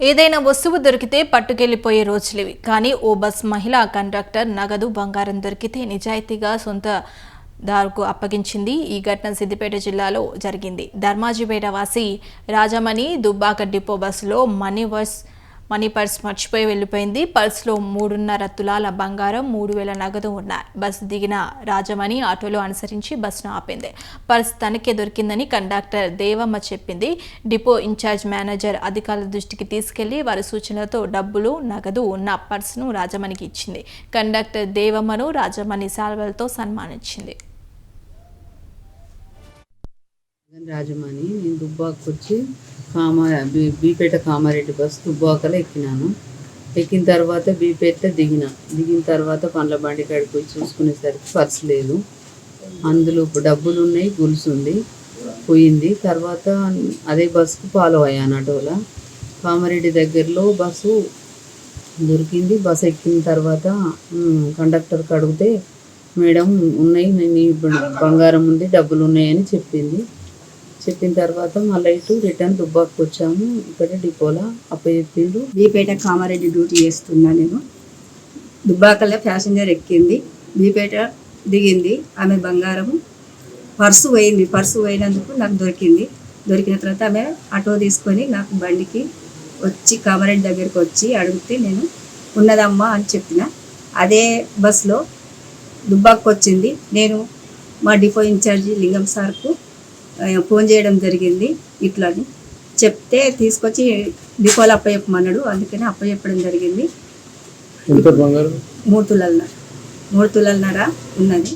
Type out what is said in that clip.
ఏదైనా వస్తువు దొరికితే పట్టుకెళ్ళిపోయే రోజులివి. కానీ ఓ బస్ మహిళా కండక్టర్ నగదు బంగారం దొరికితే నిజాయితీగా సొంత దారుకు అప్పగించింది. ఈ ఘటన సిద్దిపేట జిల్లాలో జరిగింది. ధర్మాజిపేట వాసి రాజమణి దుబ్బాక డిపో బస్సులో మనీ వర్స్ మనీ పర్స్ మర్చిపోయి వెళ్ళిపోయింది. పర్స్లో మూడున్నర తులాల బంగారం మూడు వేల నగదు ఉన్నాయి. బస్సు దిగిన రాజమణి ఆటోలో అనుసరించి బస్సును ఆపింది. పర్స్ తనకే దొరికిందని కండక్టర్ దేవమ్మ చెప్పింది. డిపో ఇన్ఛార్జ్ మేనేజర్ అధికారుల దృష్టికి తీసుకెళ్ళి వారి సూచనలతో డబ్బులు నగదు ఉన్న పర్స్ను రాజమణికి ఇచ్చింది. కండక్టర్ దేవమ్మను రాజమణి సాల్వలతో సన్మానించింది. జగన్ రాజమాని నేను దుబ్బాకు వచ్చి కామ బీ- బీపేట కామారెడ్డి బస్ దుబ్బాకలో ఎక్కినాను. ఎక్కిన తర్వాత బీపేట దిగిన. దిగిన తర్వాత పండ్ల బండి కాడికి పోయి చూసుకునేసరికి పర్స్ లేదు. అందులో డబ్బులు ఉన్నాయి గొలుసు ఉంది పోయింది. తర్వాత అదే బస్సుకు ఫాలో అయ్యాను ఆటోలో. కామారెడ్డి దగ్గరలో బస్సు దొరికింది. బస్ ఎక్కిన తర్వాత కండక్టర్కి అడిగితే మేడం ఉన్నాయి నేను ఇప్పుడు బంగారం ఉంది డబ్బులు ఉన్నాయని చెప్పింది. చెప్పిన తర్వాత మళ్ళీ ఇటు రిటర్న్ దుబ్బాకి వచ్చాము. ఇక్కడ డిపోలా అప్పచెప్పిండ్రు. బీపేట కామారెడ్డి డ్యూటీ చేస్తున్నా నేను. దుబ్బాకల్లో ప్యాసింజర్ ఎక్కింది. బీపేట దిగింది. ఆమె బంగారం పర్సు పోయింది. పర్సు పోయినందుకు నాకు దొరికింది. దొరికిన తర్వాత ఆమె ఆటో తీసుకొని నాకు బండికి వచ్చి కామారెడ్డి దగ్గరికి వచ్చి అడిగితే నేను ఉన్నదమ్మా అని చెప్పిన. అదే బస్సులో దుబ్బాకు వచ్చింది. నేను మా డిపో ఇన్ఛార్జి లింగం సార్కు ఫోన్ చేయడం జరిగింది ఇట్లని. చెప్తే తీసుకొచ్చి డిపోలో అప్పచెప్పమన్నాడు అందుకని అప్పచెప్పడం జరిగింది. మూడు తులాలన్నర మూడు తులాలన్నర ఉన్నది.